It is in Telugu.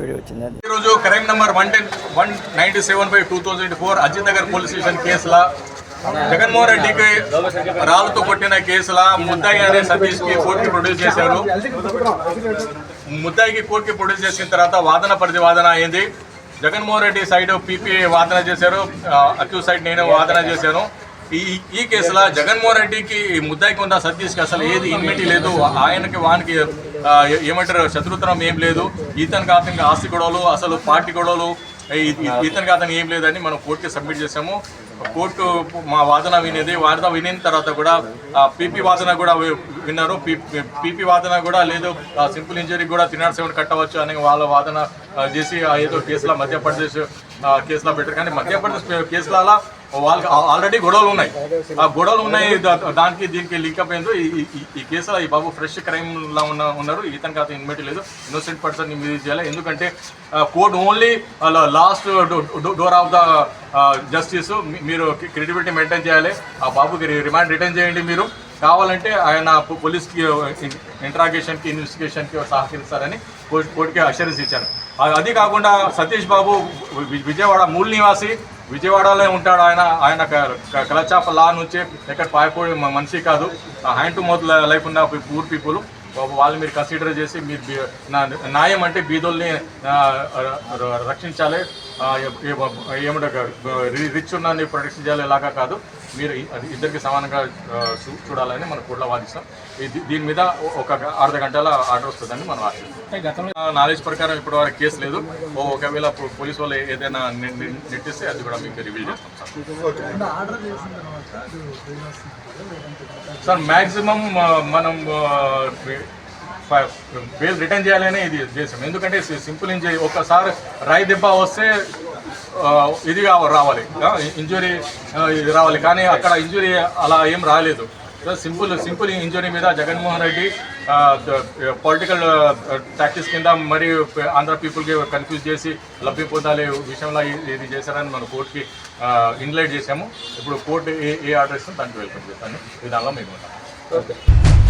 వీడియో వచ్చింది. ఈరోజు crime number one ten one ninety seven by two thousand four Ajit Nagar police station కేసులో జగన్మోహన్ రెడ్డికి రాళ్ళతో కొట్టిన కేసుల ముద్దాయి అనే సతీష్కి కోర్టుకి ప్రొడ్యూస్ చేశారు. ముద్దాయికి కోర్టుకి ప్రొడ్యూస్ చేసిన తర్వాత వాదన ప్రతివాదన అయింది. జగన్మోహన్ రెడ్డి సైడ్ పీపీ వాదన చేశారు. అక్యూ సైడ్ నేను వాదన చేశాను. ఈ ఈ కేసులో జగన్మోహన్ రెడ్డికి ఈ ముద్దాయికి ఉన్న సతీష్కి అసలు ఏది ఇన్మిటీ లేదు. ఆయనకి వానికి ఏమంటారు? శత్రుత్వం ఏం లేదు. ఇతనికి అతనికి ఆస్తి గొడవలు అసలు పార్టీ గొడవలు ఈ- ఈ- ఇతనికి అతను ఏం లేదని మనం కోర్టుకి సబ్మిట్ చేసాము కోర్టు మా వాదన వినేది వాదన వినిన తర్వాత కూడా పీపీ వాదన కూడా విన్నారు. పీపీ వాదన కూడా లేదు. సింపుల్ ఇంజరీ కూడా త్రీ సెవెన్ కట్టవచ్చు అని వాళ్ళ వాదన చేసి ఏదో కేసులో మధ్యప్రదేశ్ కేసులో పెట్టారు. కానీ మధ్యప్రదేశ్ కేసులలో వాళ్ళకి ఆల్రెడీ గొడవలు ఉన్నాయి. ఆ గొడవలు ఉన్నాయి దానికి దీనికి లింక్ అప్ అయిందో ఈ- కేసులో ఈ బాబు ఫ్రెష్ క్రైమ్ లా ఉన్న ఉన్నారు. ఇతనికి అతను ఇన్మిటీ లేదు. ఇన్నోసెంట్ పర్సన్ మీద చేయాలి. ఎందుకంటే court only last door of the justice మీరు క్రెడిబిలిటీ మెయింటైన్ చేయాలి. ఆ బాబుకి రిమాండ్ రిటర్న్ చేయండి మీరు. కావాలంటే ఆయన పోలీస్కి ఇంట్రాగేషన్కి ఇన్వెస్టిగేషన్కి సహకరిస్తారని కోర్టు- కోర్టుకి అష్యూరెన్స్ ఇచ్చారు. అది కాకుండా సతీష్ బాబు విజయవాడ మూల నివాసి విజయవాడలో ఉంటాడు ఆయన. ఆయన కలచాప లా నుంచి ఎక్కడ పారిపోయే మనిషి కాదు. హ్యాండ్ టు మౌత్ లైఫ్ ఉన్న పూర్ పీపుల్. వాళ్ళు మీరు కన్సిడర్ చేసి మీరు నా- న్యాయం అంటే బీదోల్ని రక్షించాలి. ఆ, ఏమంటారు రిచ్ ఉన్న ప్రొటెక్షన్ చేయాలి ఇలాగా కాదు. మీరు అది ఇద్దరికి సమానంగా చూడాలని మనం కోర్టులో వాదిస్తాం. ఇది- దీని మీద ఒక అర్ధ గంటల ఆర్డర్ వస్తుందని మనం ఆశిస్తాం. ఆ, నాలెడ్జ్ ప్రకారం ఇప్పటి వరకు కేసు లేదు. ఓ ఒకవేళ పోలీస్ వాళ్ళు ఏదైనా నెట్టిస్తే అది కూడా మీకు రివీల్ చేస్తాం సార్. సార్ మ్యాక్సిమం మనం బెయిల్ రిటర్న్ చేయాలని ఇది ఉద్దేశం. ఎందుకంటే సింపుల్ ఇంజరీ ఒక్కసారి రాయి దెబ్బ వస్తే ఇది రావాలి. ఇంజురీ ఇది రావాలి. కానీ అక్కడ ఇంజురీ అలా ఏం రాలేదు. సింపుల్ సింపుల్ ఇంజురీ మీద జగన్మోహన్ రెడ్డి పొలిటికల్ టాక్టిక్స్ కింద మరి ఆంధ్ర పీపుల్కి కన్ఫ్యూజ్ చేసి లబ్ధి పొందాలి విషయంలో ఇది చేశారని మనం కోర్టుకి ఇన్లైట్ చేశాము. ఇప్పుడు కోర్టు ఏ ఏ ఆర్డర్ ఇస్తుందో దానికి వెల్కమ్ చేస్తాను. విధానంలో మేము ఉంటాం.